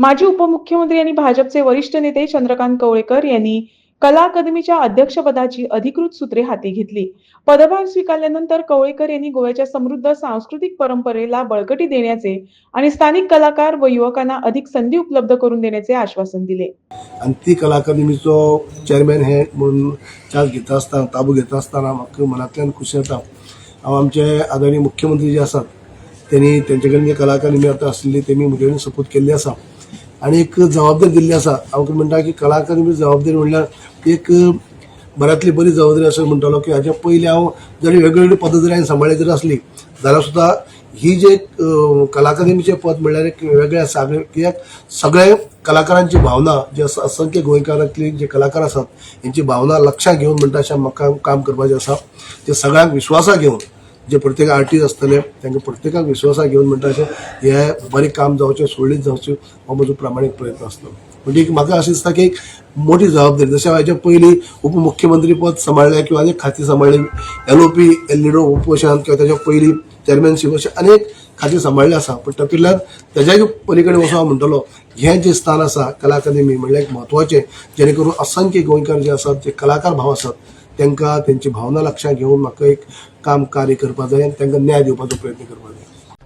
माजी उपमुख्यमंत्री आणि भाजपचे वरिष्ठ नेते चंद्रकांत कवळेकर यांनी कला अकादमीच्या अध्यक्षपदाची अधिकृत सूत्रे हाती घेतली. पदभार स्वीकारल्यानंतर कवळेकर यांनी गोव्याच्या समृद्ध सांस्कृतिक परंपरेला बळकटी देण्याचे आणि स्थानिक कलाकार व युवकांना अधिक संधी उपलब्ध करून देण्याचे आश्वासन दिले. आणि ती कला अकादमीचो चेअरमॅन हे म्हणून चार्ज घेता असताना ताबू घेता असताना म्हाका मनांतल्यान खुशी जाता. हांव आमचे आदरणीय मुख्यमंत्री जे आसात त्यांनी तेंचे कडेन जे कलाकार निमित्त आतां त्यांनी तेमी म्हजे कडेन सपोर्ट केल्ली आसा आनी एक जबाबदारी दिल्ली आसा हांव कितें म्हणटा की कलाकार निमित्त जबाबदारी म्हणल्यार एक बऱ्यांतली बरी जबाबदारी असं म्हणटालो की हाच्या पयलीं हांव जरी वेगवेगळी पदां जरी हांवें सांबाळ्ळी जरी आसली जाल्यार सुद्दां ही जे अ, पद म्हणल्यार एक वेगळें आसा कित्याक सगळे कलाकारांची भावना जे आसा असंख्य गोंयकारांतली जे कलाकार आसात हेंची भावना लक्षांत घेवन म्हणटा अशें म्हाका काम करपाचें आसा ते सगळ्यांक विश्वासाक घेवन जे प्रत्येक आर्टिस्ट आसतले तांकां प्रत्येकाक विश्वासाक घेवन म्हणटा अशें हे बरें काम जावचें सोडलीत जावचें हो म्हजो प्रामाणीक प्रयत्न आसलो म्हणजे एक म्हाका अशें दिसता की एक मोठी जबाबदारी जशें हाच्या पयलीं उपमुख्यमंत्री पद सांबाळलें किंवा अनेक खातीं सांबाळ्ळी एल ओ पी लिडो उपोशनांत किंवा ताच्या पयलीं चेअरमॅनशीप अशें अनेक खातीं सांबाळ्ळें आसा पण तातूंतल्यान तेज्याय पलीकडे वचून हांव म्हणटलो हें जें स्थान आसा कला अकादमी म्हणल्यार एक म्हत्वाचें जेणे करून असंख्य गोंयकार जे आसात जे कलाकार भाव आसात तांकां तेंची भावना लक्षांत घेवन म्हाका एक काम कार्य करपाक जाय आनी तांकां न्याय दिवपाचो प्रयत्न करपाक जाय.